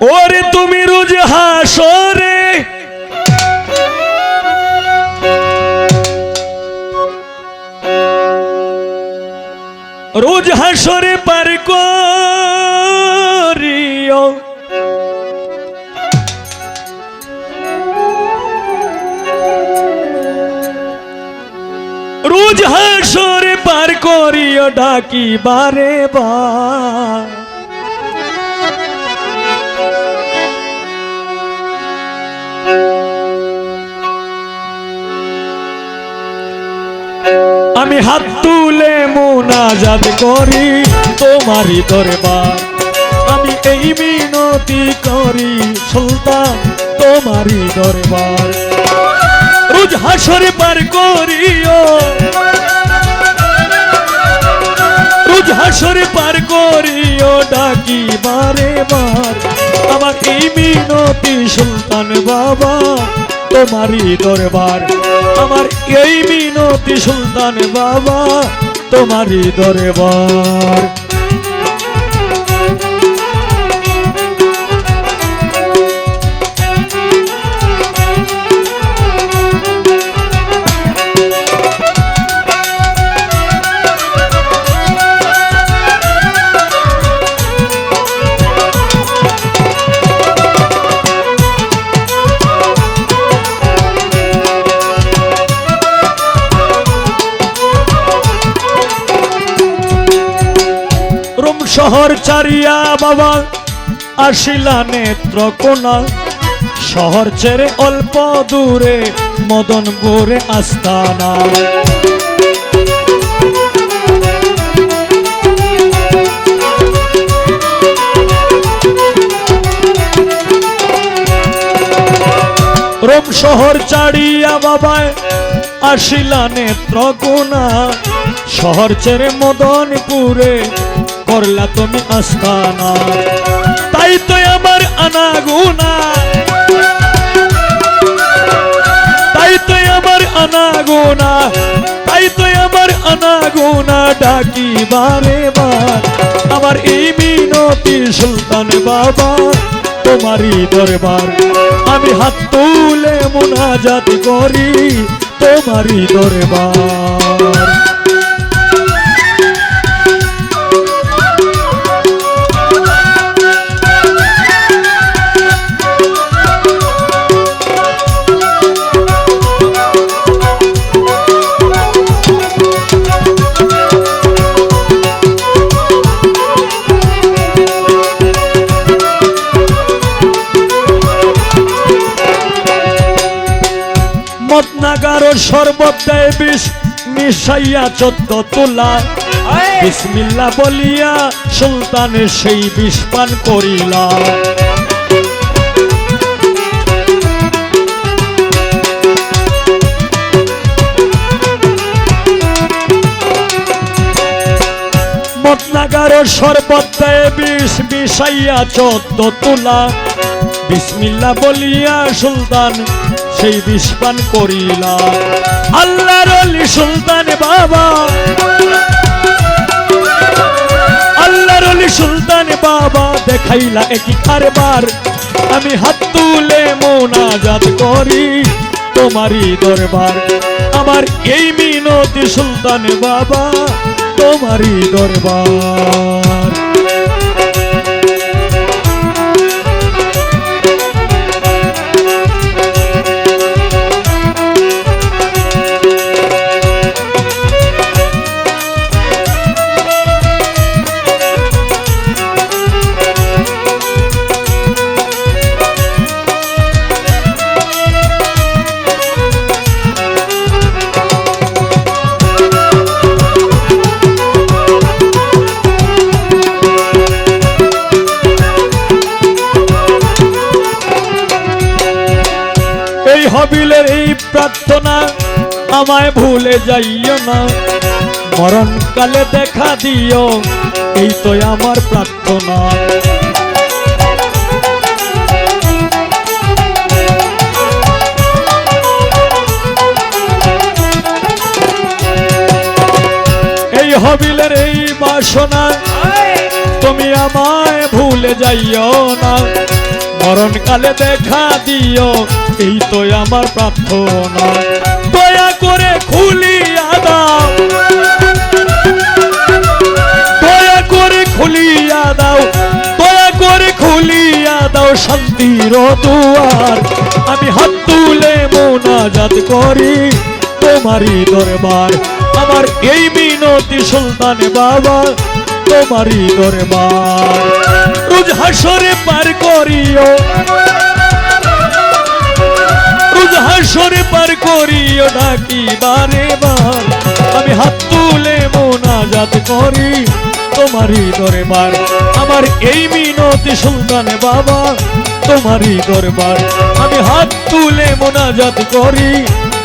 ওরে তুমি রোজ হাসরে রোজ হাসরে পার করিও। রোজ হাসরে পার করিও ডাকি বারে বার আমি হাত তুলে মোনাজাত করি, তোমারই দরবার। আমি এই মিনতি করি, সুলতান, তোমারই দরবার। রোজ হাসরে পার করিও। রোজ হাসরে পার করিও, ডাকি বারে বার। আমার এই মিনতি, সুলতান বাবা, তোমারই দরবার। আমার এই মিনতি সুলতান বাবা তোমারই দরবার শহর চারিয়া বাবা, আসিলা নেত্র কোনা শহর ছেড়ে অল্প দূরে মদনপুরে আস্তানা। রোম শহর চাড়িয়া বাবায়, আসিলা নেত্র কোনা শহর ছেড়ে মদনপুরে করলা তুমি আস্তানা। তাই তো আমার আনাগুনা। তাই তো আমার আনাগুনা। তাই তো আমার আনাগুনা ডাকি বারে বার। আমার এই মিনতি সুলতান বাবা, তোমারই দরবার। আমি হাত তুলে মোনাজাত করি, তোমারই দরবার। মতনাগার শরবত দেয় বিষ মিশাইয়া চোদ্দ তোলা। বিসমিল্লা বলিয়া সুলতানের সেই বিষ পান করিলা। মতনাগার শরবত দেয় বিষ মিশাইয়া চোদ্দ তোলা। বিসমিল্লা বলিয়া সুলতান সেই বিস্পান করিলা। আল্লাহর অলি সুলতান বাবা। আল্লাহর অলি সুলতান বাবা দেখাইলা একই কারবার। আমি হাত তুলে মোনাজাত করি তোমারই দরবার। আমার এই মিনতি সুলতান বাবা, তোমারই দরবার। হবিলের এই প্রার্থনা আমায় ভুলে যাইও না। মরণকালে দেখা দিও এই তো আমার প্রার্থনা। এই হবিলের এই বাসনা তুমি আমায় ভুলে যাইও না। মরণকালে দেখা দিও, এই তো আমার প্রার্থনা। দয়া করে খুলিয়া দাও। দয়া করে খুলিয়া দাও। দয়া করে খুলিয়া দাও শান্তির দুয়ার। আমি হাত তুলে মোনাজাত করি তোমারই দরবার। আমার এই মিনতি সুলতান বাবা তোমারই দরবার রোজ হাসরে পার করিও। রোজ হাসরে পার করিও ডাকি বারে বার আমি হাত তুলে মোনাজাত করি, তোমারই দরবার আমার এই মিনতি সুলতান বাবা, তোমারই দরবার আমি হাত তুলে মোনাজাত করি,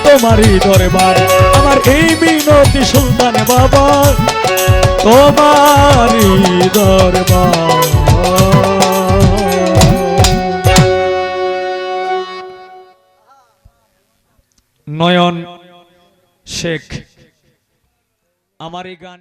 তোমারই দরবার আমার এই মিনতি সুলতান বাবা তোমারই দরবার। নয়ন শেখ আমার এই গান